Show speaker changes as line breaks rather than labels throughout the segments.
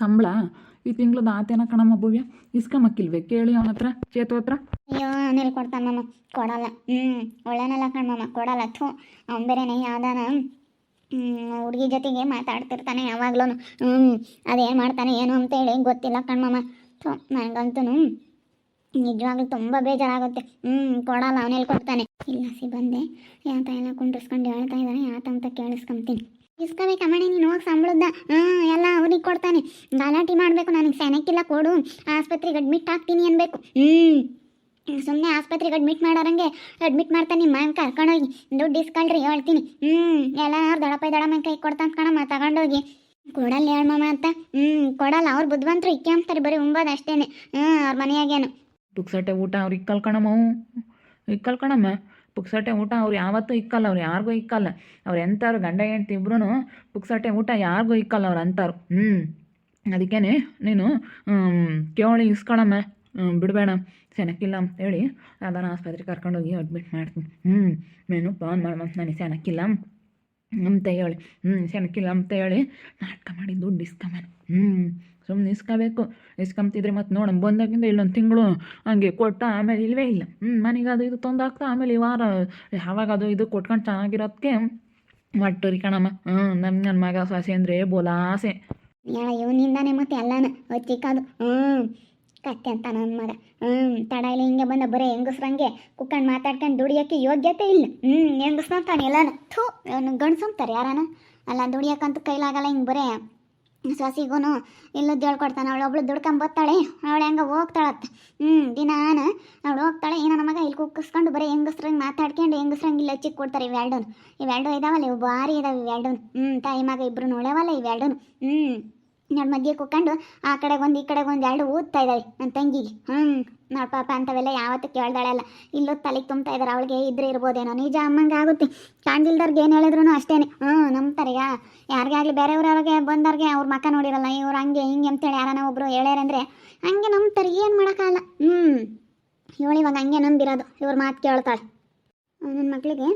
ಸಂಬಳ. ಈ ತಿಂಗಳದ ಆತೇನ ಕಣಮ್ಮ ಭವ್ಯ. ಇಸ್ಕೊಂಬಕ್ಕಿಲ್ವೇ ಕೇಳಿ ಅವನ ಹತ್ರ. ಚೇತು ಹತ್ರ?
ಅಯ್ಯೋ, ಅನಿಲ್ ಕೊಡ್ತಾನ ಮಾಮ. ಕೊಡಲ್ಲ. ಹ್ಞೂ ಒಳ್ಳೆನಲ್ಲ ಕಣ್ಮಮ್ಮ ಕೊಡಲ್ಲ. ಥೂ, ಅವ್ನು ಬೇರೆನೆ ಯಾವ್ದಾನ ಹುಡುಗಿ ಜೊತೆಗೆ ಮಾತಾಡ್ತಿರ್ತಾನೆ ಯಾವಾಗ್ಲೂ ಹ್ಞೂ ಅದೇನು ಮಾಡ್ತಾನೆ, ಏನು ಅಂತೇಳಿ ಗೊತ್ತಿಲ್ಲ ಕಣ್ಮಮ್ಮ ಥೂ ನನಗಂತೂ ನಿಜವಾಗ್ಲೂ ತುಂಬ ಬೇಜಾರಾಗುತ್ತೆ. ಹ್ಞೂ ಕೊಡಲ್ಲ ಅವನೇಲಿ ಕೊಡ್ತಾನೆ ಇಲ್ಲ ಸಿ ಬಂದೆ ಯಾತ ಎಲ್ಲ ಕುಂಡ್ರಿಸ್ಕೊಂಡು ಹೇಳ್ತಾ ಇದ್ದಾನೆ. ಯಾತ ಅಂತ ಕೇಳಿಸ್ಕೊಂತೀನಿ. ಇಸ್ಕೋಬೇಕಮ್ಮಣಿ ನೀನು ಹೋಗಿ ಸಂಬಳದ ಹ್ಞೂ ಎಲ್ಲ ಅವ್ರಿಗೆ ಕೊಡ್ತಾನೆ. ಗಲಾಟೆ ಮಾಡಬೇಕು, ನನಗೆ ಸೆನಕ್ಕಿಲ್ಲ ಕೊಡು. ಆಸ್ಪತ್ರೆಗೆ ಅಡ್ಮಿಟ್ ಆಗ್ತೀನಿ ಅನ್ಬೇಕು. ಹ್ಞೂ ಸುಮ್ಮನೆ ಆಸ್ಪತ್ರೆಗೆ ಅಡ್ಮಿಟ್ ಮಾಡೋರಂಗೆ ಅಡ್ಮಿಟ್ ಮಾಡ್ತಾನೆ ನಿಮ್ಮ ಮನೆ ಕರ್ಕೊಂಡೋಗಿ. ದುಡ್ಡು ಇಸ್ಕೊಳ್ರಿ, ಹೇಳ್ತೀನಿ. ಹ್ಞೂ ಎಲ್ಲ ದಡಪಾಯಿ ದೊಡಮ್ಮ ಕೈ ಕೊಡ್ತಾನೆ ಕಣಮ್ಮ, ತಗೊಂಡೋಗಿ. ಕೊಡಲ್ಲ ಹೇಳಮ್ಮ ಅಂತ. ಹ್ಞೂ ಕೊಡಲ್ಲ, ಅವ್ರು ಬುದ್ಧಿವಂತರು ಇಕ್ಕೆ ಬರೀ ಉಂಬೋದು ಅಷ್ಟೇನೆ. ಹ್ಞೂ ಅವ್ರ ಮನೆಯಾಗೇನು.
ದುಕ್ಸಟ್ಟೆ ಊಟ ಅವ್ರು ಇಕ್ಕಲ್ಕಣಮ್ಮ ಇಕ್ಕಲ್ಕಣಮ್ಮ ಪುಕ್ಸಟ್ಟೆ ಊಟ ಅವ್ರು ಯಾವತ್ತೂ ಇಕ್ಕಲ್ಲ, ಅವ್ರು ಯಾರಿಗೂ ಇಕ್ಕಲ್ಲ. ಅವ್ರು ಎಂಥವ್ರು ಗಂಡ, ಹೆಂಡ್ತಿ ಇಬ್ರು ಪುಕ್ಸಟ್ಟೆ ಊಟ ಯಾರಿಗೂ ಇಕ್ಕಲ್ಲ ಅವ್ರು ಅಂತಾರು. ಹ್ಞೂ ಅದಕ್ಕೇನೆ ನೀನು ಕೇಳಿ ಇಸ್ಕೊಳಮ್ಮ ಬಿಡಬೇಡ ಸೆನಕ್ಕಿಲ್ಲ ಅಂತ ಹೇಳಿ ಯಾವ್ದಾನ ಆಸ್ಪತ್ರೆಗೆ ಕರ್ಕೊಂಡೋಗಿ ಅಡ್ಮಿಟ್ ಮಾಡ್ತೀನಿ. ಹ್ಞೂ ನೀನು ಫೋನ್ ಮಾಡಮ್ಮ ನನಗೆ ಸೆನಕ್ಕಿಲ್ಲ ಅಂತ ಹೇಳಿ. ಹ್ಞೂ ಸೆನಕ್ಕಿಲ್ಲ ಅಂತ ಹೇಳಿ ನಾಟಕ ಮಾಡಿ ದುಡ್ಡು ಇಸ್ಕೊಂಬನ ಹ್ಞೂ ಸುಮ್ಮನೆ ಇಸ್ಕೋಬೇಕು, ಇಸ್ಕೊಂತಿದ್ರೆ ಮತ್ತೆ ನೋಡಮ್, ಬಂದಾಗಿಂದ ಇಲ್ಲೊಂದು ತಿಂಗಳು ಹಂಗೆ ಕೊಟ್ಟ ಆಮೇಲೆ ಇಲ್ಲವೇ ಇಲ್ಲ. ಹ್ಞೂ ಮನೆಗೆ ಅದು ಇದು ತಂದಾಕ್ತಾ ಆಮೇಲೆ ಈ ವಾರ ಯಾವಾಗ ಅದು ಇದು ಕೊಟ್ಕೊಂಡು ಚೆನ್ನಾಗಿರೋದಕ್ಕೆ ಮಟ್ಟರಿ ಕಣಮ್ಮ. ಹ್ಞೂ ನಮ್ಮ ನನ್ನ ಮಗ ಸ್ವಾಸಿ ಅಂದರೆ ಬೋಲಾಸೆ.
ಇವನಿಂದಾನೆ ಮತ್ತೆ ಎಲ್ಲಾನು ಚಿಕ್ಕದು ಹ್ಞೂ ಕತ್ತೆ ಅಂತ ನನ್ನ ಮಗ. ಹ್ಞೂ ತಡ ಇಲ್ಲ ಹಿಂಗೆ ಬಂದ ಬರೀ ಹೆಂಗಸ್ರಂಗೆ ಕುಕ್ಕಂಡು ಮಾತಾಡ್ಕೊಂಡು ದುಡಿಯೋಕ್ಕೆ ಯೋಗ್ಯತೆ ಇಲ್ಲ. ಹ್ಞೂ ಹೆಂಗಸ್ರಂತಾನೆ ಎಲ್ಲಾನು. ಥೂ ಗಂಡ್ಸಂತಾರೆ ಯಾರಾನ? ಅಲ್ಲ, ದುಡಿಯೋಕ್ಕಂತೂ ಕೈಲಾಗಲ್ಲ ಹಿಂಗೆ ಬರೇ. ಸೊಸಿಗೂ ಇಲ್ಲದ್ದು ಹೇಳ್ಕೊಡ್ತಾನೆ. ಅವಳು ಒಬ್ಳು ದುಡ್ಕೊಂಬತ್ತಾಳೆ ಅವಳು ಹೆಂಗೆ ಹೋಗ್ತಾಳತ್ತ. ಹ್ಞೂ ದಿನಾನ ಅವಳು ಹೋಗ್ತಾಳೆ. ಏನೋ ನಮಗ ಇಲ್ಲಿ ಕುಕ್ಕಿಸ್ಕೊಂಡು ಬರೀ ಹೆಂಗಸ್ರಂಗೆ ಮಾತಾಡ್ಕೊಂಡು ಹೆಂಗಸ್ರಂಗೆ ಇಲ್ಲಿ ಚಿಕ್ಕ ಕೊಡ್ತಾರೆ ಇವೆರಡೂ ಇವೆರಡು ಇದಾವಲ್ಲ, ಇವು ಭಾರಿ ಇದಾವೆ ಇವೆರಡೂ ಹ್ಞೂ ತಾಯಿ ಮಗ ಇಬ್ರು ನೋಡ್ಯಾವಲ್ಲ ಇವೆರಡೂ ಹ್ಞೂ ನೋಡಿ ಮಧ್ಯೆ ಕುಕ್ಕೊಂಡು ಆ ಕಡೆಗೆ ಒಂದು ಈ ಕಡೆಗೆ ಒಂದು ಎರಡು ಊದ್ತಾ ಇದ್ದಾಳೆ ನನ್ನ ತಂಗಿಗೆ ಹ್ಞೂ ನೋಡ ಪಾಪ ಅಂಥವೆಲ್ಲ ಯಾವತ್ತೂ ಕೇಳ್ದಾಳಲ್ಲ. ಇಲ್ಲೂ ತಲೆಗೆ ತುಂಬ್ತಾ ಇದ್ದಾರೆ ಅವಳಿಗೆ ಇದ್ರೆ ಇರ್ಬೋದೇನೋ. ನಿಜ ಅಮ್ಮಂಗೆ ಆಗುತ್ತೆ. ಕಾಣ್ದಿಲ್ದವ್ರಿಗೆ ಏನು ಹೇಳಿದ್ರು ಅಷ್ಟೇನೆ. ಹ್ಞೂ ನಂಬ್ತಾರೆ. ಯಾರಿಗೇ ಆಗಲಿ ಬೇರೆಯವ್ರವ್ರಿಗೆ ಬಂದವ್ರಿಗೆ ಅವ್ರ ಮಕ್ಕ ನೋಡಿರಲ್ಲ, ಇವ್ರು ಹಂಗೆ ಹಿಂಗೆ ಅಂತೇಳಿ ಯಾರನ್ನ ಒಬ್ಬರು ಹೇಳ್ಯಾರಂದ್ರೆ ಹಂಗೆ ನಂಬ್ತಾರೆ, ಏನು ಮಾಡೋಕ್ಕಾಗಲ್ಲ. ಹ್ಞೂ ಇವಳು ಇವಾಗ ಹಂಗೆ ನಂಬಿರೋದು. ಇವ್ರ ಮಾತು ಕೇಳ್ತಾಳೆ. ನನ್ನ ಮಕ್ಕಳಿಗೆ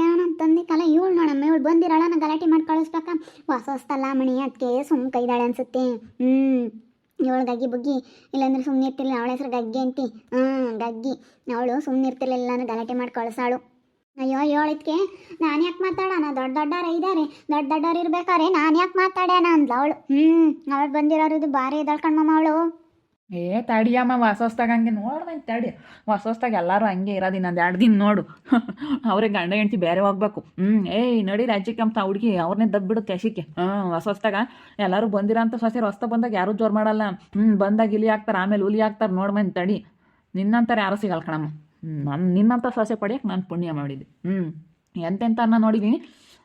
ಏನೋ ತಂದೆ ಕಾಲ ಇವಳು ನೋಡಮ್ಮ, ಇವಳು ಬಂದಿರಲ್ಲ ನಾನು ಗಲಾಟೆ ಮಾಡಿ ಕಳಿಸ್ಬೇಕ. ಹೊಸ ಹೊಸ್ತಲ್ಲ ಮಣಿ ಅದಕ್ಕೆ ಸುಮ್ಮ ಕೈದಾಳೆ ಅನ್ಸುತ್ತೆ. ಹ್ಞೂ ಇವಳು ಗಗ್ಗಿ ಬುಗ್ಗಿ, ಇಲ್ಲಾಂದ್ರೆ ಸುಮ್ಮನೆ ಇರ್ತಿರ್ಲಿಲ್ಲ, ಅವಳ ಹೆಸರು ಗಗ್ಗಿ ಅಂತಿ. ಹ್ಞೂ ಗಗ್ಗಿ. ಅವಳು ಸುಮ್ಮನೆ ಇರ್ತಿರ್ಲಿಲ್ಲ, ನಾನು ಗಲಾಟೆ ಮಾಡಿ ಕಳಿಸಾಳು. ಅಯ್ಯೋ ಹೇಳಿದ್ಕೆ ನಾನು ಯಾಕೆ ಮಾತಾಡೋಣ ದೊಡ್ಡ ದೊಡ್ಡವ್ರು ಇದ್ದಾರೆ. ದೊಡ್ಡ ದೊಡ್ಡವ್ರು ಇರ್ಬೇಕಾರೆ ನಾನು ಯಾಕೆ ಮಾತಾಡ್ಯಾನ? ಅಂದ್ಲು ಅವಳು. ಹ್ಞೂ ಅವಳು ಬಂದಿರೋರು ಇದು ಭಾರಿ ಕಣ್ಮಮ್ಮ ಅವಳು.
ಏ ತಡಿಯಮ್ಮ ಹೊಸ ಹೊಸ್ದಾಗ ಹಂಗೆ ನೋಡ್ದೆ ತಡಿ ಹೊಸ ಹೊಸ್ದಾಗ ಎಲ್ಲರೂ ಹಂಗೆ ಇರೋದು ಇನ್ನೊಂದು ಎರಡು ದಿನ ನೋಡು. ಅವ್ರಿಗೆ ಗಂಡ ಹೆಂಡತಿ ಬೇರೆ ಹೋಗ್ಬೇಕು. ಹ್ಞೂ ಏಯ್ ನಡಿ ರಾಜ್ಯಕ್ಕೆ ಅಂತ ಹುಡುಗಿ ಅವ್ರನ್ನೇ ದಬ್ಬಿಡುತ್ತೆ ಅಶಿಕೆ ಹ್ಞೂ ಹೊಸ ಹೊಸ್ದಾಗ ಎಲ್ಲರೂ ಬಂದಿರೋಂಥ ಸೊಸೆ ಹೊಸ್ತ ಬಂದಾಗ ಯಾರೂ ಜೋರು ಮಾಡಲ್ಲ. ಹ್ಞೂ ಬಂದಾಗ ಇಲಿ ಹಾಕ್ತಾರೆ, ಆಮೇಲೆ ಹುಲಿ ಹಾಕ್ತಾರೆ ನೋಡ್ಮನ್ ತಡಿ. ನಿನ್ನಂತಾರೆ ಯಾರು ಸಿಗಲ್ಲ ಕಣಮ್ಮ. ಹ್ಞೂ ನಾನು ನಿನ್ನಂಥ ಸೊಸೆ ಪಡೆಯೋಕೆ ನಾನು ಪುಣ್ಯ ಮಾಡಿದ್ದೆ. ಹ್ಞೂ ಎಂತೆಂಥವ್ರನ್ನ ನೋಡಿದ್ದೀನಿ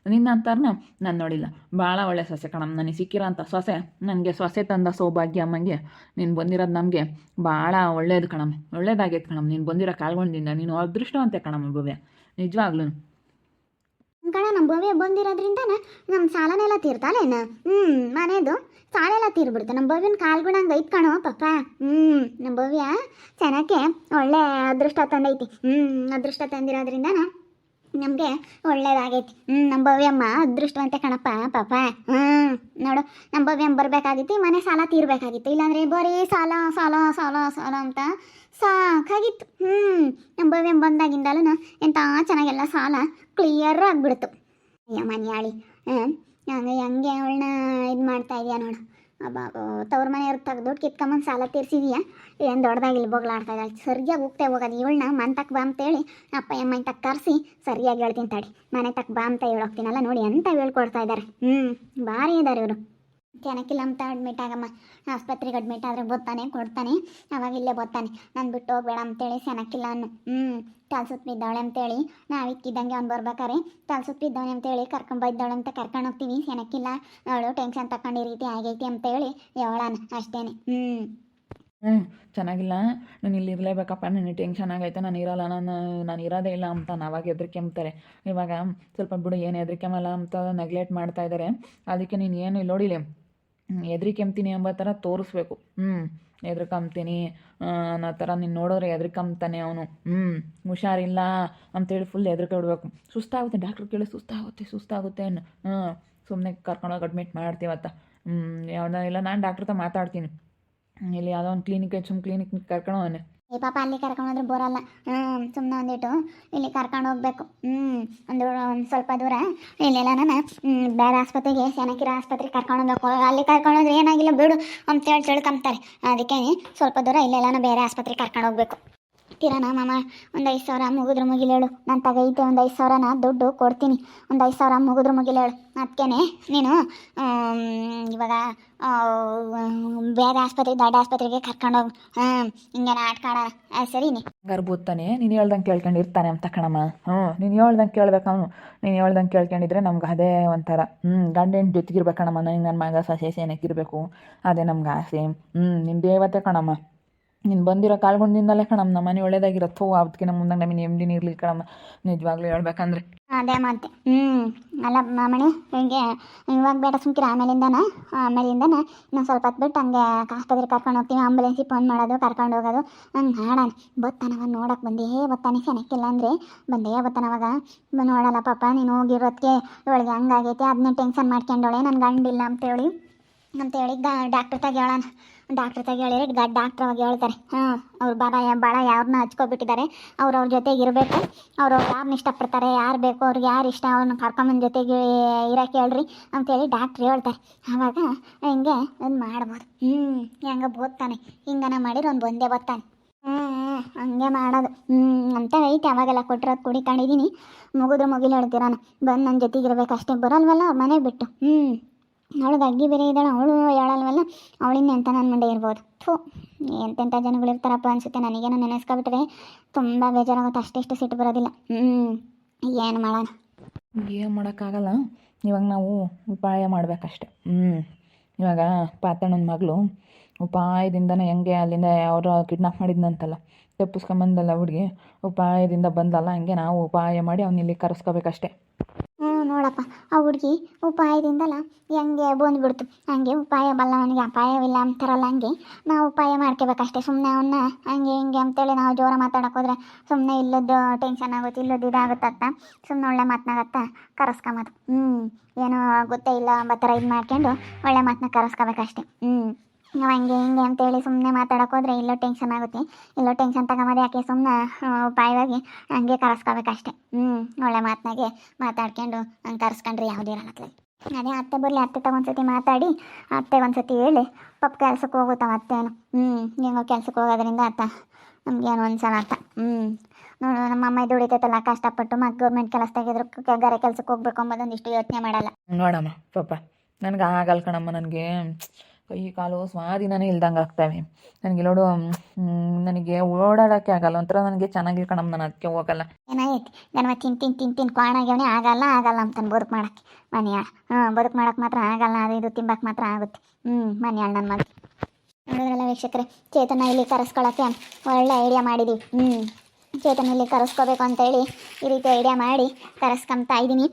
ನಿನ್ನಂಥವ್ರನ್ನ ನಾನು ನೋಡಿಲ್ಲ. ಭಾಳ ಒಳ್ಳೆ ಸೊಸೆ ಕಣಮ್ಮ ನನಗೆ ಸಿಕ್ಕಿರೋ ಅಂಥ ಸೊಸೆ ನನಗೆ ಸೊಸೆ ತಂದ ಸೌಭಾಗ್ಯ ಅಮ್ಮಂಗೆ. ನೀನು ಬಂದಿರೋದು ನಮಗೆ ಭಾಳ ಒಳ್ಳೇದು ಕಣಮ್ಮ ಒಳ್ಳೇದಾಗೈತೆ ಕಣಮ್ಮ ನೀನು ಬಂದಿರೋ ಕಾಲ್ಗೊಂಡಿಂದ ನೀನು ಅದೃಷ್ಟವಂತೆ ಕಣಮ್ಮ ಭವ್ಯ ನಿಜವಾಗ್ಲೂ
ಕಣ ನಮ್ಮ ಭವ್ಯ ಬಂದಿರೋದ್ರಿಂದ ನಮ್ಮ ಸಾಲನೆಲ್ಲ ತೀರ್ತಾಲೇನ ಹ್ಞೂ ಮನೆದು ಸಾಲ ಎಲ್ಲ ತೀರ್ಬಿಡುತ್ತೆ ನಮ್ಮ ಭವ್ಯನ ಕಾಲ್ಗುಣಂಗೆ ಐತ್ ಕಣೋ ಪಾಪ. ಹ್ಞೂ ನಮ್ಮ ಭವ್ಯ ಚೆನ್ನಾಗೆ ಒಳ್ಳೆ ಅದೃಷ್ಟ ತಂದೈತಿ. ಹ್ಞೂ ಅದೃಷ್ಟ ತಂದಿರೋದ್ರಿಂದ ನಮಗೆ ಒಳ್ಳೇದಾಗೈತಿ. ಹ್ಞೂ ನಮ್ಮ ಭವ್ಯಮ್ಮ ಅದೃಷ್ಟವಂತೆ ಕಣಪ್ಪ, ಪಾಪ. ಹ್ಞೂ ನೋಡು, ನಮ್ಮ ಭವ್ಯಮ್ಮ ಬರಬೇಕಾಗಿತ್ತು, ಮನೆ ಸಾಲ ತೀರಬೇಕಾಗಿತ್ತು. ಇಲ್ಲಾಂದರೆ ಬರೀ ಸಾಲ ಸಾಲ ಸಾಲ ಸಾಲ ಅಂತ ಸಾಕಾಗಿತ್ತು. ಹ್ಞೂ ನಮ್ಮ ಭವ್ಯಮ್ಮ ಬಂದಾಗಿಂದಲೂ ಎಂಥ ಚೆನ್ನಾಗೆಲ್ಲ ಸಾಲ ಕ್ಲಿಯರ್ ಆಗಿಬಿಡ್ತು. ಅಯ್ಯೋ ಮನೆಯಾಳಿ ಹ್ಞೂ ಹಂಗೆ ಹಂಗೆ ಅವಳನ್ನ ಇದು ಮಾಡ್ತಾ ಇದೆಯಾ ನೋಡು. ತವ್ರ ಮನೆಯವ್ರು ದುಡ್ಡು ಕಿತ್ಕೊಂಬಂದು ಸಾಲ ತೀರ್ಸಿದೀಯಾ? ಏನು ದೊಡ್ಡದಾಗಿ ಇಲ್ಲಿ ಬೋಗ್ಲಾಡ್ತಾ ಇದ್ದಾಳೆ? ಸರಿಯಾಗಿ ಹೋಗ್ತೇ ಹೋಗೋದು ಇವಳನ್ನ ಮನೆ ತಕ್ಕ ಬಾ ಅಂತೇಳಿ ಅಪ್ಪ ಅಮ್ಮ ತಕ್ಕ ಕರೆಸಿ ಸರಿಯಾಗಿ ಹೇಳ್ತೀನಿ ತಡಿ. ಮನೆ ತಕ್ಕ ಬಾ ಅಂತ ಹೇಳೋಗ್ತೀನಲ್ಲ ನೋಡಿ ಅಂತ ಹೇಳ್ಕೊಡ್ತಾ ಇದ್ದಾರೆ. ಹ್ಞೂ ಭಾರಿ ಇದ್ದಾರೆ ಇವರು. ಕೆನಕಿಲ್ಲ ಅಂತ ಅಡ್ಮಿಟ್ ಆಗಮ್ಮ. ಆಸ್ಪತ್ರೆಗೆ ಅಡ್ಮಿಟ್ ಆದರೆ ಬರ್ತಾನೆ, ಕೊಡ್ತಾನೆ. ಅವಾಗ ಇಲ್ಲೇ ಬರ್ತಾನೆ. ನಾನು ಬಿಟ್ಟು ಹೋಗ್ಬೇಡ ಅಂತೇಳಿ ಸೆನಕ್ಕಿಲ್ಲ ಅನ್ನು ಹ್ಞೂ ಬಿದ್ದಾಳೆ ಅಂತೇಳಿ. ನಾವು ಇಕ್ಕಿದ್ದಂಗೆ ಅವ್ನು ಬರ್ಬೇಕಾರೆ ಕಾಲು ಸುತ್ತ ಬಿದ್ದವನೆ ಅಂತೇಳಿ ಕರ್ಕೊಂಬೈದ್ದಾಳೆ ಅಂತ ಕರ್ಕೊಂಡು ಹೋಗ್ತೀವಿ ಸೆನಕ್ಕಿಲ್ಲ ಅವಳು ಟೆನ್ಷನ್ ತಗೊಂಡು ರೀತಿ ಆಗೈತಿ ಅಂತೇಳಿ ಹೇಳೋಣ ಅಷ್ಟೇನೆ. ಹ್ಞೂ
ಹ್ಞೂ ಚೆನ್ನಾಗಿಲ್ಲ. ನಾನು ಇಲ್ಲಿ ಇರಲೇಬೇಕಪ್ಪ. ನನಗೆ ಟೆನ್ಷನ್ ಆಗೈತೆ. ನಾನು ಇರಲ್ಲ. ನಾನು ನಾನು ಇರೋದೇ ಇಲ್ಲ ಅಂತ ಅವಾಗ ಅಂತಾರೆ ಇವಾಗ ಸ್ವಲ್ಪ ಬಿಡು, ಏನು ಹೆದರಿಕೆಮಲ್ಲ ಅಂತ ನೆಗ್ಲೆಕ್ಟ್ ಮಾಡ್ತಾ ಇದ್ದಾರೆ ಅದಕ್ಕೆ ನೀನು ಏನು ಇಲ್ಲಿ ನೋಡಿಲಿ ಹೆದರಿಕೆಂಬ್ತೀನಿ ಎಂಬ ಥರ ತೋರಿಸ್ಬೇಕು. ಹ್ಞೂ ಎದ್ರಿಕಂಬ್ತೀನಿ ಅನ್ನೋ ಥರ ನೀನು ನೋಡಿದ್ರೆ ಎದ್ರಿಕಂಬ್ತಾನೆ ಅವನು. ಹ್ಞೂ ಹುಷಾರಿಲ್ಲ ಅಂತೇಳಿ ಫುಲ್ ಹೆದರಿಕೆ ಬಿಡಬೇಕು. ಸುಸ್ತಾಗುತ್ತೆ ಡಾಕ್ಟ್ರ್ ಕೇಳಿ ಸುಸ್ತಾಗುತ್ತೆ ಸುಸ್ತಾಗುತ್ತೆ ಅನ್ನು ಹ್ಞೂ ಸುಮ್ಮನೆ ಕರ್ಕೊಂಡೋಗಿ ಅಡ್ಮಿಟ್ ಮಾಡ್ತೀವತ್ತ. ಯಾವ್ದೋ ಇಲ್ಲ, ನಾನು ಡಾಕ್ಟ್ರ್ ಹತ್ರ ಮಾತಾಡ್ತೀನಿ. ಇಲ್ಲಿ ಯಾವುದೋ ಒಂದು ಕ್ಲಿನಿಕ್ ಸುಮ್ಮ ಕ್ಲಿನಿಕ್ ಕರ್ಕೊಂಡು
ಈ ಪಾಪ ಅಲ್ಲಿ ಕರ್ಕೊಂಡು ಹೋದ್ರೆ ಬೋರಲ್ಲ ಸುಮ್ಮನೆ ಒಂದಿಟ್ಟು ಇಲ್ಲಿ ಕರ್ಕೊಂಡು ಹೋಗ್ಬೇಕು. ಹ್ಞೂ ಒಂದು ಸ್ವಲ್ಪ ದೂರ. ಇಲ್ಲೆಲ್ಲ ನಾನು ಬೇರೆ ಆಸ್ಪತ್ರೆಗೆ ಸೆನಕಿರ ಆಸ್ಪತ್ರೆಗೆ ಕರ್ಕೊಂಡು ಹೋಗ್ಬೇಕು. ಅಲ್ಲಿ ಕರ್ಕೊಂಡು ಹೋದ್ರೆ ಏನಾಗಿಲ್ಲ ಬಿಡು ಅಂತೇಳಿ ತಿಳ್ಕೊಂತಾರೆ ಅದಕ್ಕೆ ಸ್ವಲ್ಪ ದೂರ ಇಲ್ಲೆಲ್ಲ ಬೇರೆ ಆಸ್ಪತ್ರೆಗೆ ಕರ್ಕೊಂಡು ಹೋಗ್ಬೇಕು. ಕಿರಣ ಮಾಮ? ಒಂದು ಐದು ಸಾವಿರ ಮುಗಿದ್ರು ಮುಗಿಲೇಳು. ನಾನು ತಗೈತೆ ಒಂದು ಐದು ಸಾವಿರನ ದುಡ್ಡು ಕೊಡ್ತೀನಿ. ಒಂದು ಐದು ಸಾವಿರ ಮುಗಿದ್ರು ಮುಗಿಲೇಳು. ಅದಕ್ಕೇ ನೀನು ಇವಾಗ ಬೇರೆ ಆಸ್ಪತ್ರೆ ದೊಡ್ಡ ಆಸ್ಪತ್ರೆಗೆ ಕರ್ಕೊಂಡೋಗಿ. ಹಾಂ ಹಿಂಗೆ ಆ, ಸರಿನಿ
ಗರ್ಭೂತಾನೆ ನೀನು ಹೇಳ್ದಂಗೆ ಕೇಳ್ಕೊಂಡು ಇರ್ತಾನೆ ಅಂತ ಕಣಮ್ಮ. ಹ್ಞೂ ನೀನು ಹೇಳ್ದಂಗೆ ಕೇಳ್ಬೇಕು ಅವನು. ನೀನು ಹೇಳ್ದಂಗೆ ಕೇಳ್ಕೊಂಡಿದ್ರೆ ನಮ್ಗೆ ಅದೇ ಒಂಥರ. ಹ್ಞೂ ಗಂಡ ಹೆಂಡ್ತಿ ಜೊತೆಗಿರ್ಬೇಕಣಮ್ಮ ನನಗೆ ನನ್ನ ಮಗ ಸೊಸೆ ಸೇನಕ್ಕಿರಬೇಕು. ಅದೇ ನಮ್ಗೆ ಆಸೆ. ಹ್ಞೂ ನಿನ್ನ ದೇವತೆ ಕಣಮ್ಮ. ನೀನು ಬಂದಿರೋ ಕಾಲ್ಗೊಂಡಿಂದಲೇ ಕಣಮ್ ನಮ್ಮ ಮನೆ ಒಳ್ಳೇದಾಗಿರತ್ತೋ ಅದಕ್ಕೆ ನಮ್ಮ ಮುಂದೆ ನಮಗೆ ನೆಮ್ಮದಿ ಇರಲಿ ಕಣಮ್ಮ. ನಿಜವಾಗ್ಲೂ ಹೇಳ್ಬೇಕಂದ್ರೆ.
ಅದೇ ಮತ್ತೆ ಹ್ಞೂ ಅಲ್ಲ ಮಾಮಣಿ ಹಿಂಗೆ ಇವಾಗ ಬೇಡ ಸುಮ್ಕಿರ. ಆಮೇಲಿಂದನ ಆಮೇಲಿಂದನ ಇನ್ನೊಂದು ಸ್ವಲ್ಪ ಹೊತ್ತು ಬಿಟ್ಟು ಹಂಗೆ ಆಸ್ಪತ್ರೆಗೆ ಕರ್ಕೊಂಡು ಹೋಗ್ತೀವಿ ಆಂಬುಲೆನ್ಸಿಗೆ ಫೋನ್ ಮಾಡೋದು, ಕರ್ಕೊಂಡು ಹೋಗೋದು. ಹಂಗೆ ಮಾಡೋಣ ಬತ್ತಾನವ ನೋಡಕ್ಕೆ ಬಂದೇ. ಬತ್ತಾನೆ ಸೆನಕ್ಕಿಲ್ಲ ಅಂದರೆ ಬಂದೇ ಬತ್ತಾನವಾಗ ನೋಡಲ್ಲ ಪಾಪ, ನೀನು ಹೋಗಿರೋದಕ್ಕೆ ಇವಳಿಗೆ ಹಂಗಾಗೈತೆ. ಅದನ್ನ ಟೆನ್ಷನ್ ಮಾಡ್ಕೊಂಡವಳೆ. ನನ್ನ ಗಂಡಿಲ್ಲ ಅಂತೇಳಿ ಅಂತೇಳಿ ಡಾಕ್ಟ್ರ್ ತಾಗ ಹೇಳೋಣ ಡಾಕ್ಟ್ರ್ ತಾಗ ಹೇಳಿದ್ರೆ ಗಡ್ ಡಾಕ್ಟ್ರ್ ಅವಾಗ ಹೇಳ್ತಾರೆ. ಹಾಂ, ಅವ್ರು ಬರ ಭಾಳ ಯಾರನ್ನ ಹಚ್ಕೊಬಿಟ್ಟಿದ್ದಾರೆ. ಅವ್ರು ಅವ್ರ ಜೊತೆಗೆ ಇರಬೇಕು. ಅವ್ರು ಅವ್ರು ಯಾರನ್ನ ಇಷ್ಟಪಡ್ತಾರೆ, ಯಾರು ಬೇಕು, ಅವ್ರಿಗೆ ಯಾರು ಇಷ್ಟ ಅವ್ರನ್ನ ಕರ್ಕೊಂಬಂದು ಜೊತೆಗೆ ಇರೋಕೆ ಹೇಳ್ರಿ ಅಂತೇಳಿ ಡಾಕ್ಟ್ರ್ ಹೇಳ್ತಾರೆ. ಆವಾಗ ಹಿಂಗೆ ಒಂದು ಮಾಡ್ಬೋದು. ಹ್ಞೂ ಹೆಂಗೆ ಬೋದ್ತಾನೆ. ಹಿಂಗನ ಮಾಡಿದ್ರೆ ಒಂದು ಒಂದೇ ಬತ್ತಾನೆ ಹ್ಞೂ ಹಂಗೆ ಮಾಡೋದು. ಹ್ಞೂ ಅಂತ ಐತೆ ಅವಾಗೆಲ್ಲ ಕೊಟ್ಟಿರೋದು ಕುಡಿಕೊಂಡಿದ್ದೀನಿ ಮುಗಿದ್ರೆ ಮುಗಿಲು ಹೇಳ್ತೀರಾನ. ಬಂದು ನನ್ನ ಜೊತೆಗೆ ಇರ್ಬೇಕು, ಅಷ್ಟೇ ಬರಲ್ವಲ್ಲ, ಅವ್ರ ಮನೆ ಬಿಟ್ಟು. ಹ್ಞೂ ಅವಳಿಗೆ ಅಗ್ಗಿ ಬೇರೆ ಇದ್ದಾಳೆ, ಅವಳು ಹೇಳಲ್ವಲ್ಲ? ಅವಳಿಂದ ಅಂತ ನನ್ನ ಮುಂದೆ ಇರ್ಬೋದು. ಥೂ, ಎಂತೆಂಥ ಜನಗಳು ಇರ್ತಾರಪ್ಪ ಅನ್ಸುತ್ತೆ ನನಗೇನೋ ನೆನೆಸ್ಕೊಬಿಟ್ರೆ ತುಂಬ ಬೇಜಾರಾಗುತ್ತೆ. ಅಷ್ಟಿಷ್ಟು ಸಿಟ್ಟು ಬರೋದಿಲ್ಲ. ಹ್ಞೂ ಏನು ಮಾಡೋಣ?
ಏನು ಮಾಡೋಕ್ಕಾಗಲ್ಲ. ಇವಾಗ ನಾವು ಉಪಾಯ ಮಾಡಬೇಕಷ್ಟೆ. ಹ್ಞೂ ಇವಾಗ ಪಾತಣ್ಣನ ಮಗಳು ಉಪಾಯದಿಂದನೇ ಹೆಂಗೆ ಅಲ್ಲಿಂದ ಅವರು ಕಿಡ್ನಾಪ್ ಮಾಡಿದ್ನಂತಲ್ಲ, ತಪ್ಪಿಸ್ಕೊಂಬಂದಲ್ಲ ಹುಡುಗಿ, ಉಪಾಯದಿಂದ ಬಂದಲ್ಲ, ಹಂಗೆ ನಾವು ಉಪಾಯ ಮಾಡಿ ಅವ್ನು ಇಲ್ಲಿ ಕರೆಸ್ಕೋಬೇಕಷ್ಟೆ.
ನೋಡಪ್ಪ. ಆ ಹುಡುಗಿ ಉಪಾಯದಿಂದಲ್ಲ ಹೆಂಗೆ ಬಂದ್ಬಿಡ್ತು. ಹಂಗೆ ಉಪಾಯ ಬಲ್ಲವನಿಗೆ ಅಪಾಯವಿಲ್ಲ ಅಂತಾರಲ್ಲ ಹಂಗೆ. ನಾವು ಉಪಾಯ ಮಾಡ್ಕೋಬೇಕಷ್ಟೇ. ಸುಮ್ಮನೆ ಅವನ್ನ ಹಂಗೆ ಹಿಂಗೆ ಅಂತೇಳಿ ನಾವು ಜೋರ ಮಾತಾಡೋಕೆ ಹೋದ್ರೆ ಸುಮ್ಮನೆ ಇಲ್ಲದ್ದು ಟೆನ್ಷನ್ ಆಗುತ್ತೆ, ಇಲ್ಲದ್ದು ಇದಾಗುತ್ತತ್ತ ಸುಮ್ಮನೆ ಒಳ್ಳೆ ಮಾತನಾಗತ್ತ ಕರೆಸ್ಕೊಂಬದು. ಹ್ಞೂ ಏನೋ ಗೊತ್ತೇ ಇಲ್ಲ ಥರ ಇದು ಮಾಡ್ಕೊಂಡು ಒಳ್ಳೆ ಮಾತನ್ನ ಕರೆಸ್ಕೋಬೇಕಷ್ಟೇ. ಹ್ಞೂ ನಾವು ಹಂಗೆ ಹಿಂಗೆ ಅಂತೇಳಿ ಸುಮ್ಮನೆ ಮಾತಾಡಕ್ಕೆ ಹೋದ್ರೆ ಇಲ್ಲೋ ಟೆನ್ಷನ್ ಆಗುತ್ತೆ. ಇಲ್ಲೋ ಟೆನ್ಷನ್ ತಗೊಂಬೋದು ಯಾಕೆ ಸುಮ್ಮನೆ ಉಪಾಯವಾಗಿ ಹಂಗೆ ಕರೆಸ್ಕೋಬೇಕಷ್ಟೆ. ಹ್ಞೂ ಒಳ್ಳೆ ಮಾತನಾಗೆ ಮಾತಾಡ್ಕೊಂಡು ಹಂಗೆ ಕರೆಸ್ಕೊಂಡ್ರೆ ಯಾವುದೇ ಇರಲ್ಲ ಅದೇ ಅತ್ತೆ ಬರಲಿ, ಅತ್ತೆ ತಗೊಂಡ್ಸತಿ ಮಾತಾಡಿ, ಅತ್ತೆ ಒಂದ್ಸತಿ ಹೇಳಿ ಪಪ್ಪ ಕೆಲ್ಸಕ್ಕೆ ಹೋಗುತ್ತಾವ ಅತ್ತೇನು. ಹ್ಞೂ ಹೆಂಗೋ ಕೆಲ್ಸಕ್ಕೆ ಹೋಗೋದ್ರಿಂದ ಅತ್ತ ನಮಗೇನು ಅನ್ಸಲ್ಲ ಅತ್ತ ಹ್ಞೂ ನೋಡು, ನಮ್ಮ ಅಮ್ಮ ದುಡಿತೈತಲ್ಲ ಕಷ್ಟಪಟ್ಟು ಮತ್ತು ಗೌರ್ಮೆಂಟ್ ಕೆಲಸ ತೆಗೆದ್ರು ಗಾರೆ ಕೆಲ್ಸಕ್ಕೆ ಹೋಗ್ಬೇಕು ಅಂಬೋದೊಂದಿಷ್ಟು ಯೋಚನೆ ಮಾಡಲ್ಲ.
ನೋಡಮ್ಮ ಪಪ್ಪ ನನಗೆ ಆಗಲ್ಲ ಕಣಮ್ಮ, ನನಗೆ ಕೈ ಕಾಲು ಸ್ವಾಧೀನನೇ ಇಲ್ದಂಗೆ ಆಗ್ತವೆ. ನನಗೆ ನೋಡು ನನಗೆ ಓಡಾಡೋಕ್ಕೆ ಆಗಲ್ಲ, ಒಂಥರ ನನಗೆ ಚೆನ್ನಾಗಿ ಕಣಮ್ಮ, ನಾನು ಅದಕ್ಕೆ ಹೋಗಲ್ಲ.
ಏನಾಯ್ತು ಗಣವ ತಿನ್ ತಿನ್ ತಿನ್ ತಿನ್ ಕಾಣಾಗ್ಯವನೇ ಆಗಲ್ಲ ಆಗಲ್ಲ ಅಂತಾನೆ ಬದುಕು ಮಾಡೋಕ್ಕೆ. ಮನೆಯಾಳ ಹಾಂ ಬದುಕು ಮಾಡಕ್ಕೆ ಮಾತ್ರ ಆಗಲ್ಲ, ಅದು ಇದು ತಿಂಬಕ್ಕೆ ಮಾತ್ರ ಆಗುತ್ತೆ. ಹ್ಞೂ ಮನೆಯಾಳ ನನ್ನ ಮಗ. ನೋಡಿದ್ರಲ್ಲ ವೀಕ್ಷಕರೇ, ಚೇತನ ಇಲ್ಲಿ ಕರೆಸ್ಕೊಳ್ಳೋಕ್ಕೆ ಒಳ್ಳೆ ಐಡಿಯಾ ಮಾಡಿದ್ದೀವಿ ಹ್ಞೂ ಚೇತನ ಇಲ್ಲಿ ಕರೆಸ್ಕೋಬೇಕು ಅಂತೇಳಿ ಈ ರೀತಿ ಐಡಿಯಾ ಮಾಡಿ ಕರೆಸ್ಕೊಂತಾ ಇದ್ದೀನಿ.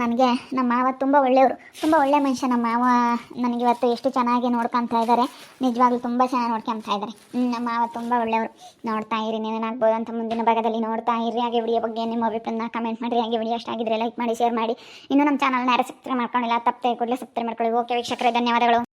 ನನಗೆ ನಮ್ಮ ಮಾವ ತುಂಬ ಒಳ್ಳೆಯವರು. ತುಂಬ ಒಳ್ಳೆ ಮನುಷ್ಯ ನಮ್ಮ ಮಾವ. ನನಗೆ ಇವತ್ತು ಎಷ್ಟು ಚೆನ್ನಾಗಿ ನೋಡ್ಕೊತಾ ಇದ್ದಾರೆ ನಿಜವಾಗ್ಲೂ ತುಂಬ ಚೆನ್ನಾಗಿ ನೋಡ್ಕೊತಾ ಇದ್ದಾರೆ ನಮ್ಮ ಮಾವ ತುಂಬ ಒಳ್ಳೆಯವರು. ನೋಡ್ತಾ ಇರಿ ಏನಾಗ್ಬೋದು ಅಂತ ಮುಂದಿನ ಭಾಗದಲ್ಲಿ ನೋಡ್ತಾ ಇರಿ. ಹಾಗೆ ವಿಡಿಯೋ ಬಗ್ಗೆ ನಿಮ್ಮ ಅಭಿಪ್ರಾಯನ ಕಮೆಂಟ್ ಮಾಡಿರಿ. ಹಾಗೆ ವಿಡಿಯೋ ಇಷ್ಟ ಆಗಿದ್ರೆ ಲೈಕ್ ಮಾಡಿ ಶೇರ್ ಮಾಡಿ. ಇನ್ನು ನಮ್ಮ ಚಾನಲ್ನ ಯಾರು ಸಬ್ಸ್ಕ್ರೈಬ್ ಮಾಡ್ಕೊಂಡಿಲ್ಲ ತಪ್ಪೇ ಕೂಡಲೇ ಸಬ್ಸ್ಕ್ರೈಬ್ ಮಾಡ್ಕೊಳ್ಳಿ. ಓಕೆ ವೀಕ್ಷಕರೇ, ಧನ್ಯವಾದಗಳು.